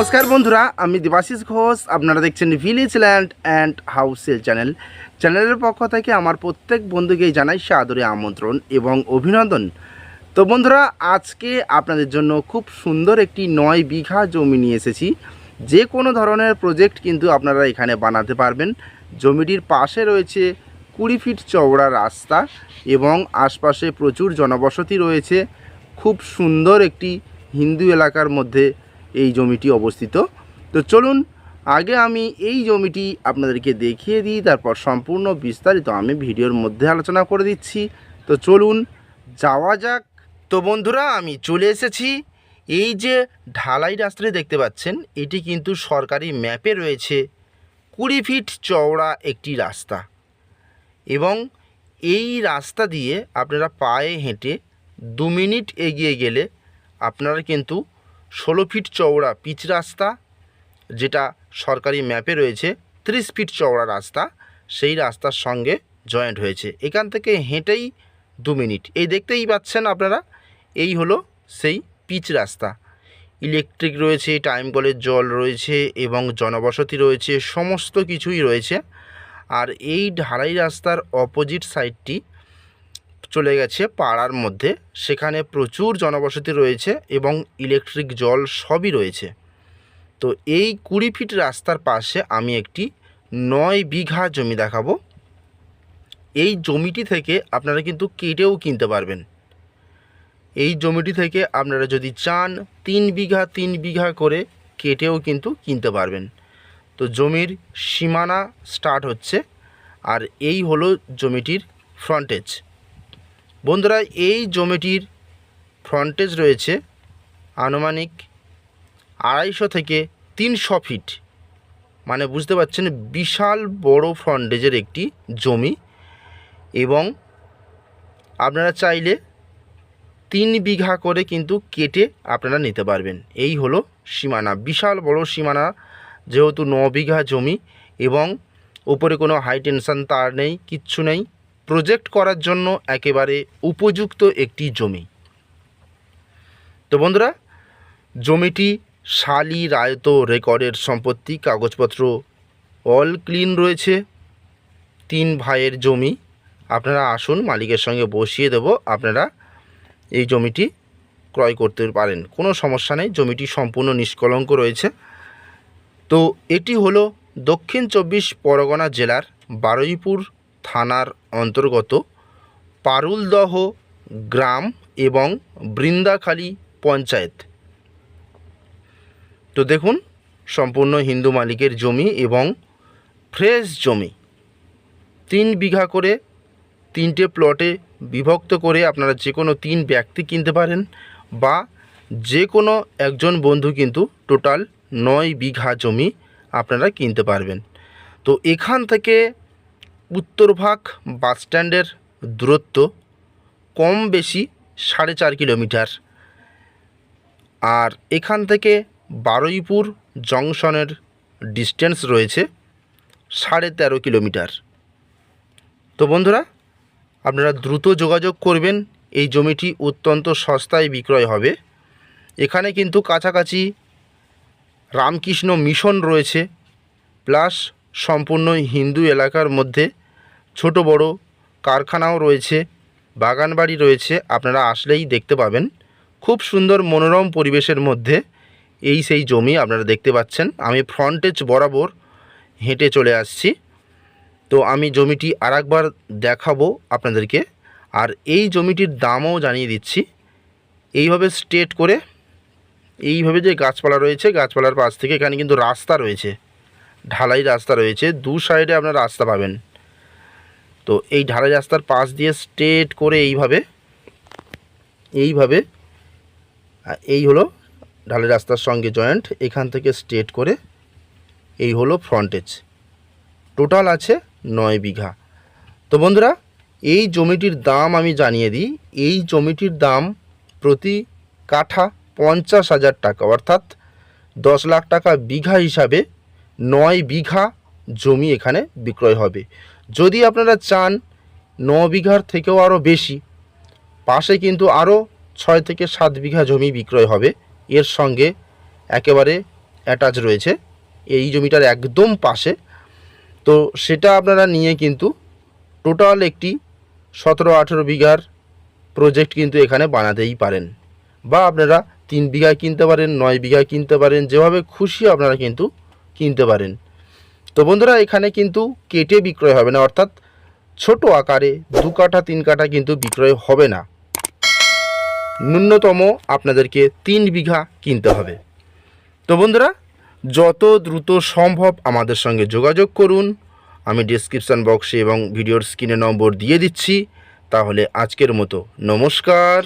নমস্কার বন্ধুরা, আমি দেবাশিস ঘোষ, আপনারা দেখছেন village land and house sale channel চ্যানেলের পক্ষ থেকে আমার প্রত্যেক বন্ধুকেই জানাই সাদরে আমন্ত্রণ এবং অভিনন্দন। তো বন্ধুরা, আজকে আপনাদের জন্য খুব সুন্দর একটি নয় বিঘা জমি নিয়ে এসেছি। যে কোনো ধরনের প্রজেক্ট কিন্তু আপনারা এখানে বানাতে পারবেন। জমিটির পাশে রয়েছে কুড়ি ফিট চওড়া রাস্তা এবং আশপাশে প্রচুর জনবসতি রয়েছে। খুব সুন্দর একটি হিন্দু এলাকার মধ্যে এই জমিটি অবস্থিত। তো চলুন, আগে আমি এই জমিটি আপনাদেরকে দেখিয়ে দিই, তারপর সম্পূর্ণ বিস্তারিত আমি ভিডিওর মধ্যে আলোচনা করে দিচ্ছি। তো চলুন, যাওয়া যাক। তো বন্ধুরা, আমি চলে এসেছি। এই যে ঢালাই রাস্তাটি দেখতে পাচ্ছেন, এটি কিন্তু সরকারি ম্যাপে রয়েছে। কুড়ি ফিট চওড়া একটি রাস্তা। এবং এই রাস্তা দিয়ে আপনারা পায়ে হেঁটে দু মিনিট এগিয়ে গেলে আপনারা কিন্তু ষোলো ফিট চওড়া পিচ রাস্তা, যেটা সরকারি ম্যাপে রয়েছে, ত্রিশ ফিট চওড়া রাস্তা, সেই রাস্তার সঙ্গে জয়েন্ট হয়েছে। এখান থেকে হেঁটেই দু মিনিট। এই দেখতেই পাচ্ছেন আপনারা, এই হলো সেই পিচ রাস্তা। ইলেকট্রিক রয়েছে, টাইম কলের জল রয়েছে এবং জনবসতি রয়েছে, সমস্ত কিছুই রয়েছে। আর এই ঢালাই রাস্তার অপোজিট সাইডটি চলে গেছে পাড়ার মধ্যে। সেখানে প্রচুর জনবসতি রয়েছে এবং ইলেকট্রিক জল সবই রয়েছে। তো এই কুড়ি ফিট রাস্তার পাশে আমি একটি নয় বিঘা জমি দেখাবো। এই জমিটি থেকে আপনারা কিন্তু কেটেও কিনতে পারবেন। এই জমিটি থেকে আপনারা যদি চান তিন বিঘা তিন বিঘা করে কেটেও কিন্তু কিনতে পারবেন। তো জমির সীমানা স্টার্ট হচ্ছে আর এই হলো জমিটির ফ্রন্টেজ বন্ধুরা, এই জমিটির ফ্রন্টেজ রয়েছে আনুমানিক আড়াইশো থেকে তিনশো ফিট মানে বুঝতে পারছেন, বিশাল বড় ফ্রন্টেজের একটি জমি। এবং আপনারা চাইলে তিন বিঘা করে কিন্তু কেটে আপনারা নিতে পারবেন। এই হলো সীমানা, বিশাল বড় সীমানা, যেহেতু ন বিঘা জমি এবং উপরে কোনো হাই টেনশন তার নেই, কিচ্ছু নেই। প্রজেক্ট করার জন্য একেবারে উপযুক্ত একটি জমি। তো বন্ধুরা, জমিটি শালি রায়ত রেকর্ডের সম্পত্তি, কাগজপত্র অল ক্লিন রয়েছে। তিন ভাইয়ের জমি। আপনারা আসুন, মালিকের সঙ্গে বসিয়ে দেব, আপনারা এই জমিটি ক্রয় করতে পারেন। কোনো সমস্যা নেই, জমিটি সম্পূর্ণ নিষ্কলঙ্ক রয়েছে। তো এটি হলো দক্ষিণ চব্বিশ পরগনা জেলার বারুইপুর থানার অন্তর্গত পারুলদহ গ্রাম এবং বৃন্দাখালী পঞ্চায়েত। তো দেখুন, সম্পূর্ণ হিন্দু মালিকের জমি এবং ফ্রেশ জমি। তিন বিঘা করে তিনটে প্লটে বিভক্ত করে আপনারা যে কোনো তিন ব্যক্তি কিনতে পারেন বা যে কোনো একজন বন্ধু কিন্তু টোটাল নয় বিঘা জমি আপনারা কিনতে পারবেন। তো এখান থেকে উত্তরভাগ বাসস্ট্যান্ডের দূরত্ব কম বেশি সাড়ে চার কিলোমিটার। আর এখান থেকে বারুইপুর জংশনের ডিস্টেন্স রয়েছে সাড়ে তেরো কিলোমিটার। তো বন্ধুরা, আপনারা দ্রুত যোগাযোগ করবেন, এই জমিটি অত্যন্ত সস্তায় বিক্রয় হবে। এখানে কিন্তু কাছাকাছি রামকৃষ্ণ মিশন রয়েছে, প্লাস সম্পূর্ণ হিন্দু এলাকার মধ্যে ছোট, বড় কারখানাও রয়েছে, বাগানবাড়ি রয়েছে, আপনারা আসলেই দেখতে পাবেন। খুব সুন্দর মনোরম পরিবেশের মধ্যে এই সেই জমি আপনারা দেখতে পাচ্ছেন। আমি ফ্রন্টেজ বরাবর হেঁটে চলে আসছি। তো আমি জমিটি আরেকবার দেখাবো আপনাদেরকে। আর এই জমিটির দামও জানিয়ে দিচ্ছি। এইভাবে স্ট্রেট করে এইভাবে যে গাছপালা রয়েছে, গাছপালার পাশ থেকে এখানে কিন্তু রাস্তা রয়েছে। ঢালাই রাস্তা রয়েছে। দু সাইডে আপনার রাস্তা পাবেন। তো এই ঢালাই রাস্তার পাশ দিয়ে স্ট্রেট করে এইভাবে এইভাবে এই হলো ঢালাই রাস্তার সঙ্গে জয়েন্ট এখান থেকে স্ট্রেট করে এই হলো ফ্রন্টেজ টোটাল আছে নয় বিঘা। তো বন্ধুরা, এই জমিটির দাম আমি জানিয়ে দিই। এই জমিটির দাম প্রতি কাঠা পঞ্চাশ হাজার টাকা, অর্থাৎ দশ লাখ টাকা বিঘা হিসাবে নয় বিঘা জমি এখানে বিক্রয় হবে। যদি আপনারা চান ন বিঘার থেকেও আরও বেশি, পাশে কিন্তু আরও ছয় থেকে সাত বিঘা জমি বিক্রয় হবে। এর সঙ্গে একেবারে অ্যাটাচ রয়েছে। এই জমিটার একদম পাশে। তো সেটা আপনারা নিয়ে কিন্তু টোটাল একটি সতেরো আঠেরো বিঘার প্রজেক্ট কিন্তু এখানে বানাতেই পারেন। বা আপনারা তিন বিঘা কিনতে পারেন, নয় বিঘা কিনতে পারেন, যেভাবে খুশি আপনারা কিন্তু কিনতে পারেন। তো বন্ধুরা, এখানে কিন্তু কেটে বিক্রয় হবে না, অর্থাৎ ছোট আকারে দু কাঠা, তিন কাঠা কিন্তু বিক্রয় হবে না। ন্যূনতম আপনাদেরকে তিন বিঘা কিনতে হবে। তো বন্ধুরা, যত দ্রুত সম্ভব আমাদের সঙ্গে যোগাযোগ করুন। আমি ডিসক্রিপশান বক্সে এবং ভিডিওর স্ক্রিনে নম্বর দিয়ে দিচ্ছি। তাহলে আজকের মতো নমস্কার।